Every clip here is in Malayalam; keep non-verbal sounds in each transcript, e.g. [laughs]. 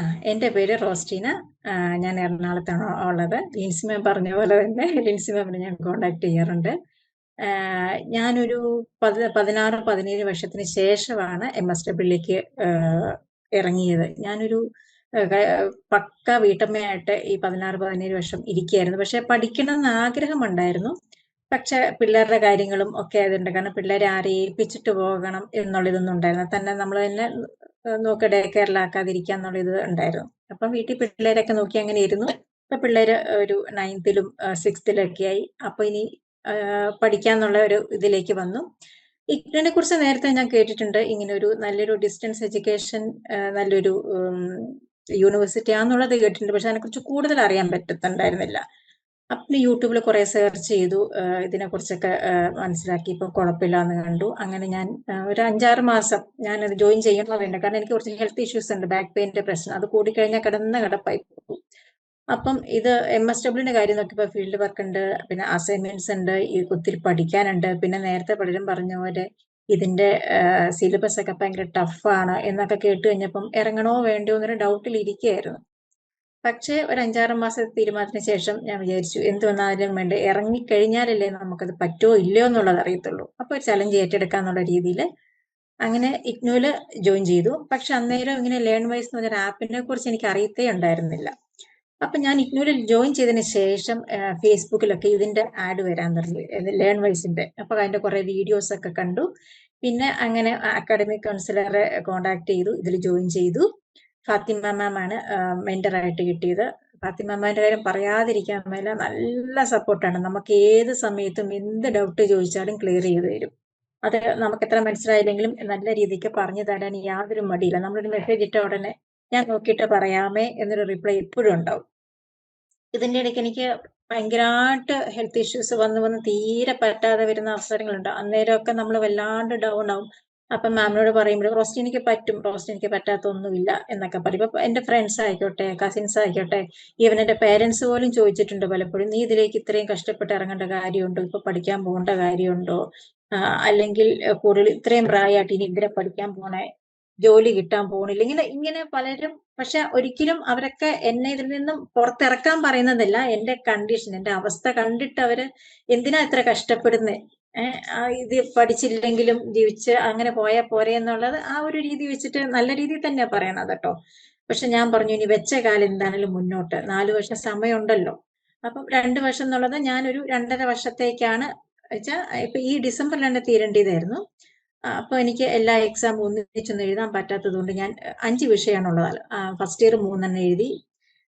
ആ എന്റെ പേര് റോസ്റ്റീന. ഞാൻ എറണാകുളത്താണ് ഉള്ളത്. ലിൻസി മാം പറഞ്ഞ പോലെ തന്നെ ലിൻസി മാമിനെ ഞാൻ കോണ്ടാക്ട് ചെയ്യാറുണ്ട്. ഞാനൊരു പതി പതിനാറ് പതിനേഴ് വർഷത്തിന് ശേഷമാണ് എം എസ് ഡബ്ല്യൂലേക്ക് ഇറങ്ങിയത്. ഞാനൊരു പക്ക വീട്ടമ്മയായിട്ട് ഈ പതിനാറ് പതിനേഴ് വർഷം ഇരിക്കുകയായിരുന്നു. പക്ഷെ പഠിക്കണം എന്ന് ആഗ്രഹമുണ്ടായിരുന്നു പക്ഷെ പിള്ളേരുടെ കാര്യങ്ങളും ഒക്കെ ആയതുകൊണ്ട് കാരണം പിള്ളേരെ ആരെ ഏൽപ്പിച്ചിട്ട് പോകണം എന്നുള്ളതൊന്നും ഉണ്ടായിരുന്നു തന്നെ നമ്മൾ തന്നെ നോക്കി ഡേ കെയറിലാക്കാതിരിക്കുക എന്നുള്ള ഇത് ഉണ്ടായിരുന്നു. അപ്പം വീട്ടിൽ പിള്ളേരൊക്കെ നോക്കി അങ്ങനെ ഇരുന്നു. ഇപ്പൊ പിള്ളേര് ഒരു നയൻത്തിലും സിക്സ്ത്തിലും ഒക്കെ ആയി അപ്പൊ ഇനി പഠിക്കാന്നുള്ള ഒരു ഇതിലേക്ക് വന്നു. ഇഗ്നോനെ കുറിച്ച് നേരത്തെ ഞാൻ കേട്ടിട്ടുണ്ട്. ഇങ്ങനെ ഒരു നല്ലൊരു ഡിസ്റ്റൻസ് എഡ്യൂക്കേഷൻ നല്ലൊരു യൂണിവേഴ്സിറ്റി ആണെന്നുള്ളത് കേട്ടിട്ടുണ്ട്. പക്ഷെ അതിനെക്കുറിച്ച് കൂടുതൽ അറിയാൻ പറ്റത്തുണ്ടായിരുന്നില്ല. അപ്പം യൂട്യൂബിൽ കുറേ സെർച്ച് ചെയ്തു. ഇതിനെ ഇതിനെക്കുറിച്ചൊക്കെ മനസ്സിലാക്കി. ഇപ്പൊ കുഴപ്പമില്ല എന്ന് കണ്ടു. അങ്ങനെ ഞാൻ ഒരു അഞ്ചാറ് മാസം ഞാൻ അത് ജോയിൻ ചെയ്യണമെന്നുണ്ട് കാരണം എനിക്ക് കുറച്ച് ഹെൽത്ത് ഇഷ്യൂസ് ഉണ്ട്. ബാക്ക് പെയിന്റെ പ്രശ്നം അത് കൂടിക്കഴിഞ്ഞാൽ കിടന്ന കിടപ്പായി പോകും. അപ്പം ഇത് എം എസ് ഡബ്ല്യൂന്റെ കാര്യം നോക്കിയപ്പോൾ ഫീൽഡ് വർക്ക് ഉണ്ട്. പിന്നെ അസൈൻമെന്റ്സ് ഉണ്ട്. ഒത്തിരി പഠിക്കാനുണ്ട്. പിന്നെ നേരത്തെ പലരും പറഞ്ഞ പോലെ ഇതിന്റെ സിലബസ് ഒക്കെ ഭയങ്കര ടഫാണ് എന്നൊക്കെ കേട്ട് കഴിഞ്ഞപ്പം ഇറങ്ങണോ വേണ്ടോ എന്നൊരു ഡൗട്ടിൽ ഇരിക്കുകയായിരുന്നു. പക്ഷേ ഒരു അഞ്ചാറ് മാസം തീരുമാനത്തിന് ശേഷം ഞാൻ വിചാരിച്ചു എന്ത് വന്നാലും വേണ്ട ഇറങ്ങിക്കഴിഞ്ഞാലല്ലേ നമുക്കത് പറ്റുമോ ഇല്ലയോ എന്നുള്ളത് അറിയത്തുള്ളൂ. അപ്പൊ ഒരു ചലഞ്ച് ഏറ്റെടുക്കാന്നുള്ള രീതിയിൽ അങ്ങനെ ഇഗ്നോയിൽ ജോയിൻ ചെയ്തു. പക്ഷെ അന്നേരം ഇങ്ങനെ ലേൺ വൈസ് എന്ന് പറഞ്ഞ ആപ്പിനെ കുറിച്ച് എനിക്ക് അറിയത്തേ ഉണ്ടായിരുന്നില്ല. അപ്പൊ ഞാൻ ഇഗ്നോയിൽ ജോയിൻ ചെയ്തതിന് ശേഷം ഫേസ്ബുക്കിലൊക്കെ ഇതിന്റെ ആഡ് വരാൻ തുടങ്ങി. ലേൺ വൈസിന്റെ അപ്പൊ അതിന്റെ കുറെ വീഡിയോസ് ഒക്കെ കണ്ടു. പിന്നെ അങ്ങനെ അക്കാഡമിക് കൗൺസിലറെ കോണ്ടാക്ട് ചെയ്തു. ഇതിൽ ജോയിൻ ചെയ്തു. ഫാത്തിമ മാമാണ് മെന്ററായിട്ട് കിട്ടിയത്. ഫാത്തിമ മാമിന്റെ കാര്യം പറയാതിരിക്കാൻ മേല നല്ല സപ്പോർട്ടാണ്. നമുക്ക് ഏത് സമയത്തും എന്ത് ഡൗട്ട് ചോദിച്ചാലും ക്ലിയർ ചെയ്ത് തരും. അത് നമുക്ക് എത്ര മനസ്സിലായില്ലെങ്കിലും നല്ല രീതിക്ക് പറഞ്ഞു തരാൻ യാതൊരു മടിയില്ല. നമ്മളൊരു മെസ്സേജ് ഇട്ട ഉടനെ ഞാൻ നോക്കിയിട്ട് പറയാമേ എന്നൊരു റിപ്ലൈ എപ്പോഴും ഉണ്ടാവും. ഇതിന്റെ ഇടയ്ക്ക് എനിക്ക് ഭയങ്കരമായിട്ട് ഹെൽത്ത് ഇഷ്യൂസ് വന്ന് വന്ന് തീരെ പറ്റാതെ വരുന്ന അവസരങ്ങളുണ്ട്. അന്നേരമൊക്കെ നമ്മൾ വല്ലാണ്ട് ഡൗൺ ആവും. അപ്പൊ മാമിനോട് പറയുമ്പോൾ റോസ്റ്റ് എനിക്ക് പറ്റും റോസ്റ്റ് എനിക്ക് പറ്റാത്തൊന്നുമില്ല എന്നൊക്കെ പറയും. ഇപ്പൊ എന്റെ ഫ്രണ്ട്സ് ആയിക്കോട്ടെ കസിൻസ് ആയിക്കോട്ടെ ഈവൻ എന്റെ പേരൻസ് പോലും ചോദിച്ചിട്ടുണ്ട് പലപ്പോഴും നീ ഇതിലേക്ക് ഇത്രയും കഷ്ടപ്പെട്ട് ഇറങ്ങേണ്ട കാര്യമുണ്ടോ? ഇപ്പൊ പഠിക്കാൻ പോകേണ്ട കാര്യമുണ്ടോ? അല്ലെങ്കിൽ കൂടുതൽ ഇത്രയും പ്രായമായിട്ട് ഇനി ഇതിനെ പഠിക്കാൻ പോണേ? ജോലി കിട്ടാൻ പോകണില്ല ഇങ്ങനെ ഇങ്ങനെ പലരും പക്ഷെ ഒരിക്കലും അവരൊക്കെ എന്നെ ഇതിൽ നിന്നും പുറത്തിറക്കാൻ പറയുന്നതല്ല എന്റെ കണ്ടീഷൻ എന്റെ അവസ്ഥ കണ്ടിട്ട് അവർ എന്തിനാ ഇത്ര കഷ്ടപ്പെടുന്നത് ഏഹ് ഇത് പഠിച്ചില്ലെങ്കിലും ജീവിച്ച് അങ്ങനെ പോയാൽ പോരെ എന്നുള്ളത് ആ ഒരു രീതി വെച്ചിട്ട് നല്ല രീതിയിൽ തന്നെയാ പറയണത് കേട്ടോ. പക്ഷെ ഞാൻ പറഞ്ഞു ഇനി വെച്ച കാലം എന്താണെങ്കിലും മുന്നോട്ട്. നാല് വർഷം സമയമുണ്ടല്ലോ. അപ്പം രണ്ട് വർഷം എന്നുള്ളത് ഞാനൊരു രണ്ടര വർഷത്തേക്കാണ് വെച്ചാൽ ഇപ്പൊ ഈ ഡിസംബറിൽ തീരേണ്ടതായിരുന്നു. തീരേണ്ടിയതായിരുന്നു അപ്പൊ എനിക്ക് എല്ലാ എക്സാം ഒന്നിച്ചൊന്നും എഴുതാൻ പറ്റാത്തത് കൊണ്ട് ഞാൻ അഞ്ച് വിഷയമാണുള്ളത്. ഫസ്റ്റ് ഇയർ മൂന്നെണ്ണം എഴുതി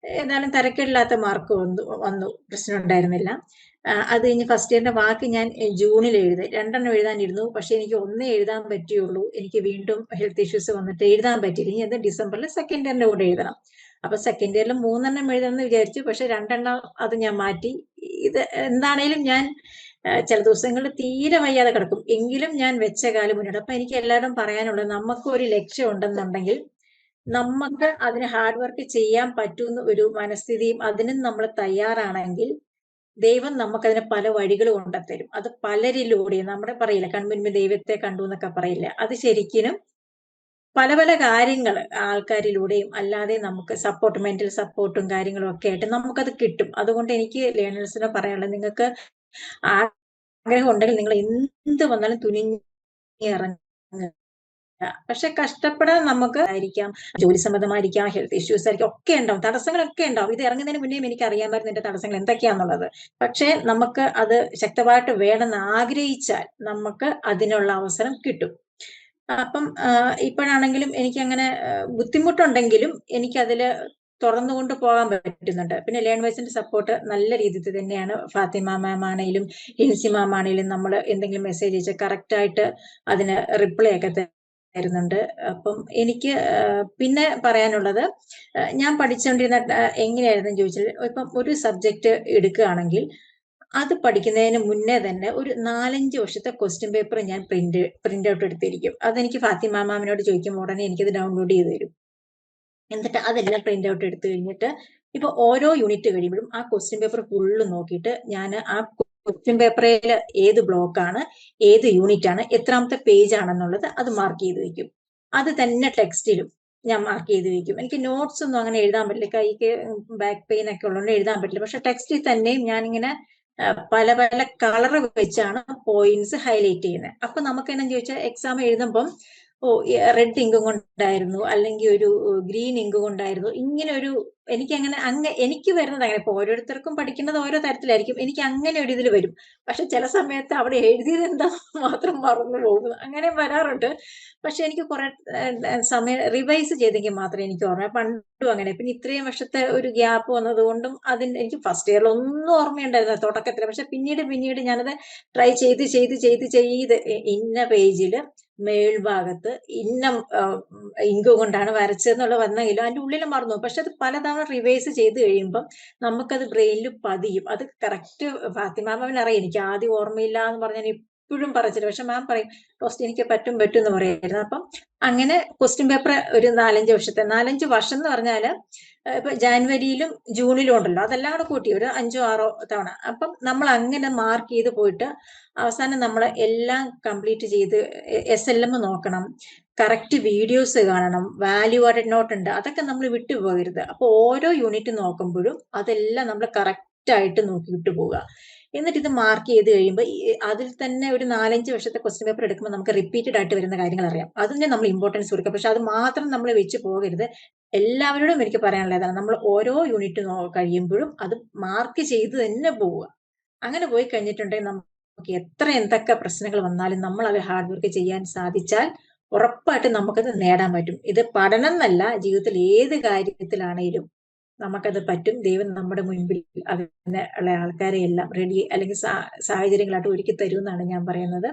ഏതായാലും തരക്കേടില്ലാത്ത മാർക്ക് വന്നു വന്നു. പ്രശ്നം ഉണ്ടായിരുന്നില്ല അത് കഴിഞ്ഞ് ഫസ്റ്റ് ഇയറിന്റെ ബാക്കി ഞാൻ ജൂണിൽ എഴുതി. രണ്ടെണ്ണം എഴുതാനിരുന്നു. പക്ഷെ എനിക്ക് ഒന്നേ എഴുതാൻ പറ്റിയുള്ളൂ. എനിക്ക് വീണ്ടും ഹെൽത്ത് ഇഷ്യൂസ് വന്നിട്ട് എഴുതാൻ പറ്റിയില്ല. ഇനി അത് ഡിസംബറിൽ സെക്കൻഡ് ഇയറിന്റെ കൂടെ എഴുതണം. അപ്പൊ സെക്കൻഡ് ഇയറിൽ മൂന്നെണ്ണം എഴുതണമെന്ന് വിചാരിച്ചു. പക്ഷെ രണ്ടെണ്ണം അത് ഞാൻ മാറ്റി. ഇത് എന്താണേലും ഞാൻ ചില ദിവസങ്ങളിൽ തീരെ വയ്യാതെ കിടക്കും. എങ്കിലും ഞാൻ വെച്ച കാലം മുന്നോട്ട്. അപ്പൊ എനിക്ക് എല്ലാവരും പറയാനുള്ളത് നമുക്ക് ഒരു ലക്ഷ്യം ഉണ്ടെന്നുണ്ടെങ്കിൽ നമുക്ക് അതിന് ഹാർഡ് വർക്ക് ചെയ്യാൻ പറ്റുന്ന ഒരു മനസ്ഥിതിയും അതിനും നമ്മൾ തയ്യാറാണെങ്കിൽ ദൈവം നമുക്കതിന് പല വഴികൾ കൊണ്ടുത്തരും അത് പലരിലൂടെ നമ്മുടെ പറയില്ല കൺമുൻപിൽ ദൈവത്തെ കണ്ടു എന്നൊക്കെ പറയില്ല? അത് ശരിക്കും പല പല കാര്യങ്ങൾ ആൾക്കാരിലൂടെയും അല്ലാതെ നമുക്ക് സപ്പോർട്ട് മെന്റൽ സപ്പോർട്ടും കാര്യങ്ങളും ഒക്കെ ആയിട്ട് നമുക്കത് കിട്ടും. അതുകൊണ്ട് എനിക്ക് ലേണേഴ്സിനെ പറയാനുള്ളത് നിങ്ങൾക്ക് ആഗ്രഹം ഉണ്ടെങ്കിൽ നിങ്ങൾ എന്ത് വന്നാലും തുനിഞ്ഞിറങ്ങുക പക്ഷെ കഷ്ടപ്പെടാൻ നമുക്ക് ആയിരിക്കാം ജോലി സംബന്ധമായിരിക്കാം ഹെൽത്ത് ഇഷ്യൂസ് ആയിരിക്കും ഒക്കെ ഉണ്ടാവും. തടസ്സങ്ങളൊക്കെ ഉണ്ടാവും. ഇത് ഇറങ്ങുന്നതിന് മുന്നേ എനിക്ക് അറിയാമായിരുന്നു എന്റെ തടസ്സങ്ങൾ എന്തൊക്കെയാന്നുള്ളത്. പക്ഷെ നമുക്ക് അത് ശക്തമായിട്ട് വേണമെന്ന് ആഗ്രഹിച്ചാൽ നമുക്ക് അതിനുള്ള അവസരം കിട്ടും. അപ്പം ഇപ്പോഴാണെങ്കിലും എനിക്ക് അങ്ങനെ ബുദ്ധിമുട്ടുണ്ടെങ്കിലും എനിക്കതിൽ തുറന്നുകൊണ്ട് പോകാൻ പറ്റുന്നുണ്ട്. പിന്നെ ലേൺ വൈസിന്റെ സപ്പോർട്ട് നല്ല രീതിയിൽ തന്നെയാണ്. ഫാത്തിമ മാം ആണെങ്കിലും ലിൻസി മാം ആണെങ്കിലും നമ്മൾ എന്തെങ്കിലും മെസ്സേജ് അയച്ചാൽ കറക്റ്റ് ആയിട്ട് അതിന് റിപ്ലൈ ഒക്കെ തരുന്നുണ്ട് അപ്പം എനിക്ക് പിന്നെ പറയാനുള്ളത് ഞാൻ പഠിച്ചുകൊണ്ടിരുന്ന എങ്ങനെയായിരുന്നു ചോദിച്ചാൽ ഇപ്പം ഒരു സബ്ജക്റ്റ് എടുക്കുകയാണെങ്കിൽ അത് പഠിക്കുന്നതിന് മുന്നേ തന്നെ ഒരു നാലഞ്ച് വർഷത്തെ ക്വസ്റ്റ്യൻ പേപ്പർ ഞാൻ പ്രിന്റ് പ്രിന്റ് ഔട്ട് എടുത്തിരിക്കും. അതെനിക്ക് ഫാത്തിമ മാമിനോട് ചോദിക്കുമ്പോൾ ഉടനെ എനിക്കത് ഡൗൺലോഡ് ചെയ്ത് തരും. എന്നിട്ട് അതെല്ലാം പ്രിന്റ് ഔട്ട് എടുത്തു കഴിഞ്ഞിട്ട് ഇപ്പൊ ഓരോ യൂണിറ്റ് കഴിയുമ്പോഴും ആ ക്വസ്റ്റ്യൻ പേപ്പർ ഫുള്ള് നോക്കിയിട്ട് ഞാൻ ആ ക്വസ്റ്റ്യൻ പേപ്പറിൽ ഏത് ബ്ലോക്കാണ് ഏത് യൂണിറ്റ് ആണ് എത്രാമത്തെ പേജ് ആണെന്നുള്ളത് അത് മാർക്ക് ചെയ്ത് വെക്കും. അത് തന്നെ ടെക്സ്റ്റിലും ഞാൻ മാർക്ക് ചെയ്ത് വെക്കും. എനിക്ക് നോട്ട്സ് ഒന്നും അങ്ങനെ എഴുതാൻ പറ്റില്ല. കൈക്ക് ബാക്ക് പെയിൻ ഒക്കെ ഉള്ളതുകൊണ്ട് എഴുതാൻ പറ്റില്ല. പക്ഷെ ടെക്സ്റ്റിൽ തന്നെയും ഞാനിങ്ങനെ പല പല കളർ വെച്ചാണ് പോയിന്റ്സ് ഹൈലൈറ്റ് ചെയ്യുന്നത്. അപ്പൊ നമുക്ക് എന്നാ ചോദിച്ചാൽ എക്സാം എഴുതുമ്പം ഓ റെഡ് ഇങ്ക് കൊണ്ടായിരുന്നു അല്ലെങ്കിൽ ഒരു ഗ്രീൻ ഇങ്ക് കൊണ്ടായിരുന്നു ഇങ്ങനെ ഒരു എനിക്ക് അങ്ങനെ അങ്ങ് എനിക്ക് വരുന്നത് അങ്ങനെ ഇപ്പൊ ഓരോരുത്തർക്കും പഠിക്കുന്നത് ഓരോ തരത്തിലായിരിക്കും. എനിക്ക് അങ്ങനെ ഒരു ഇതിൽ വരും. പക്ഷെ ചില സമയത്ത് അവിടെ എഴുതിയത് എന്താ [laughs] മാത്രം മറന്നു പോകും അങ്ങനെ വരാറുണ്ട്. പക്ഷെ എനിക്ക് കുറെ സമയം റിവൈസ് ചെയ്തെങ്കിൽ മാത്രമേ എനിക്ക് ഓർമ്മ പണ്ടും അങ്ങനെ. പിന്നെ ഇത്രയും വർഷത്തെ ഒരു ഗ്യാപ്പ് വന്നതുകൊണ്ടും അതിന് എനിക്ക് ഫസ്റ്റ് ഇയറിൽ ഒന്നും ഓർമ്മയുണ്ടായിരുന്നു തുടക്കത്തിൽ പക്ഷെ പിന്നീട് പിന്നീട് ഞാനത് ട്രൈ ചെയ്ത് ചെയ്ത് ചെയ്ത് ചെയ്ത് ഇന്ന പേജിൽ മേൽഭാഗത്ത് ഇന്ന ഇങ്ക് കൊണ്ടാണ് വരച്ചതെന്നുള്ള വന്നെങ്കിലും അതിന്റെ ഉള്ളിൽ മറന്നു പക്ഷെ അത് പലതവണ റിവേഴ്സ് ചെയ്ത് കഴിയുമ്പം നമുക്കത് ബ്രെയിനിൽ പതിയും. അത് കറക്റ്റ് ഫാത്തിമാമൻ അറിയാം. എനിക്ക് ആദ്യം ഓർമ്മയില്ല എന്ന് പറഞ്ഞാൽ ഇപ്പോഴും പറച്ചില്ല പക്ഷെ മാം പറയും ടോസ്റ്റ് എനിക്ക് പറ്റും പറ്റും എന്ന് പറയായിരുന്നു. അപ്പം അങ്ങനെ ക്വസ്റ്റ്യൻ പേപ്പർ ഒരു നാലഞ്ച് വർഷത്തെ നാലഞ്ച് വർഷം എന്ന് പറഞ്ഞാൽ ഇപ്പൊ ജാനുവരിയിലും ജൂണിലും ഉണ്ടല്ലോ. അതെല്ലാം കൂടെ കൂട്ടി ഒരു അഞ്ചോ ആറോ തവണ. അപ്പം നമ്മൾ അങ്ങനെ മാർക്ക് ചെയ്ത് പോയിട്ട് അവസാനം നമ്മൾ എല്ലാം കംപ്ലീറ്റ് ചെയ്ത് എസ് എൽ എം നോക്കണം. കറക്റ്റ് വീഡിയോസ് കാണണം. വാല്യൂ ആഡഡ് നോട്ട് ഉണ്ട്. അതൊക്കെ നമ്മൾ വിട്ടുപോകരുത് അപ്പൊ ഓരോ യൂണിറ്റ് നോക്കുമ്പോഴും അതെല്ലാം നമ്മൾ കറക്റ്റ് ആയിട്ട് നോക്കി വിട്ടുപോകുക എന്നിട്ട് ഇത് മാർക്ക് ചെയ്ത് കഴിയുമ്പോൾ അതിൽ തന്നെ ഒരു നാലഞ്ച് വർഷത്തെ ക്വസ്റ്റ്യൻ പേപ്പർ എടുക്കുമ്പോൾ നമുക്ക് റിപ്പീറ്റഡ് ആയിട്ട് വരുന്ന കാര്യങ്ങൾ അറിയാം. അതിന് നമ്മൾ ഇമ്പോർട്ടൻസ് കൊടുക്കുക പക്ഷെ അത് മാത്രം നമ്മൾ വെച്ച് പോകരുത്. എല്ലാവരോടും എനിക്ക് പറയാനുള്ളതാണ്. നമ്മൾ ഓരോ യൂണിറ്റ് കഴിയുമ്പോഴും അത് മാർക്ക് ചെയ്ത് തന്നെ പോവുക. അങ്ങനെ പോയി കഴിഞ്ഞിട്ടുണ്ടെങ്കിൽ നമുക്ക് എത്ര എന്തൊക്കെ പ്രശ്നങ്ങൾ വന്നാലും നമ്മൾ അത് ഹാർഡ് വർക്ക് ചെയ്യാൻ സാധിച്ചാൽ ഉറപ്പായിട്ടും നമുക്കത് നേടാൻ പറ്റും. ഇത് പഠനം എന്നല്ല ജീവിതത്തിൽ ഏത് കാര്യത്തിലാണേലും. നമുക്കത് പറ്റും. ദൈവം നമ്മുടെ മുൻപിൽ അതിന് ഉള്ള ആൾക്കാരെ എല്ലാം റെഡി അല്ലെങ്കിൽ സാഹചര്യങ്ങളായിട്ട് ഒരുക്കി തരുമെന്നാണ് ഞാൻ പറയുന്നത്.